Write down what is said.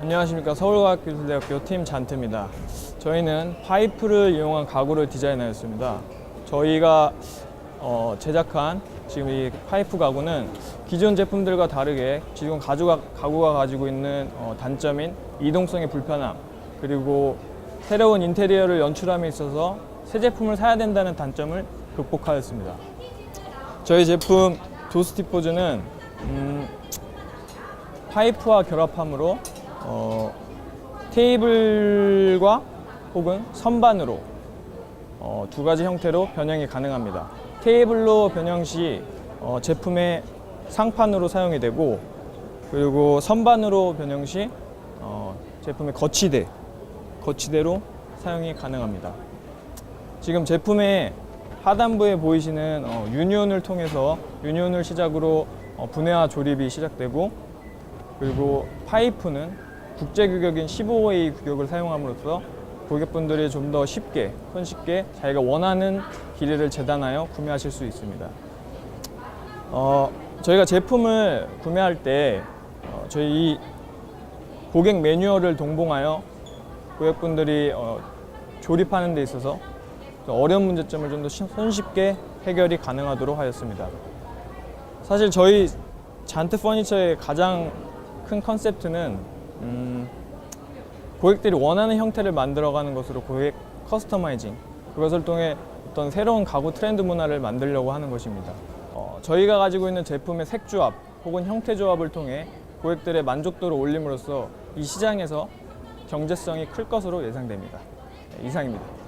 안녕하십니까 서울과학기술대학교 팀 잔트입니다. 저희는 파이프를 이용한 가구를 디자인하였습니다. 저희가 어, 제작한 지금 이 파이프 가구는 기존 제품들과 다르게 지금 가구가, 가구가 가지고 있는 어, 단점인 이동성의 불편함 그리고 새로운 인테리어를 연출함에 있어서 새 제품을 사야 된다는 단점을 극복하였습니다. 저희 제품 도스티포즈는 음, 파이프와 결합함으로 어, 테이블과 혹은 선반으로 어, 두 가지 형태로 변형이 가능합니다. 테이블로 변형 시 어, 제품의 상판으로 사용이 되고 그리고 선반으로 변형 시 어, 제품의 거치대, 거치대로 사용이 가능합니다. 지금 제품의 하단부에 보이시는 어, 유니온을 통해서 유니온을 시작으로 어, 분해와 조립이 시작되고 그리고 파이프는 국제 규격인 15A 규격을 사용함으로써 고객분들이 좀 더 쉽게 손쉽게 자기가 원하는 길이를 재단하여 구매하실 수 있습니다. 어, 저희가 제품을 구매할 때 어, 저희 이 고객 매뉴얼을 동봉하여 고객분들이 어, 조립하는 데 있어서 좀 어려운 문제점을 좀 더 손쉽게 해결이 가능하도록 하였습니다. 사실 저희 잔트 퍼니처의 가장 큰 컨셉트는 음, 고객들이 원하는 형태를 만들어가는 것으로 고객 커스터마이징 그것을 통해 어떤 새로운 가구 트렌드 문화를 만들려고 하는 것입니다. 어, 저희가 가지고 있는 제품의 색 조합 혹은 형태 조합을 통해 고객들의 만족도를 올림으로써 이 시장에서 경제성이 클 것으로 예상됩니다. 네, 이상입니다.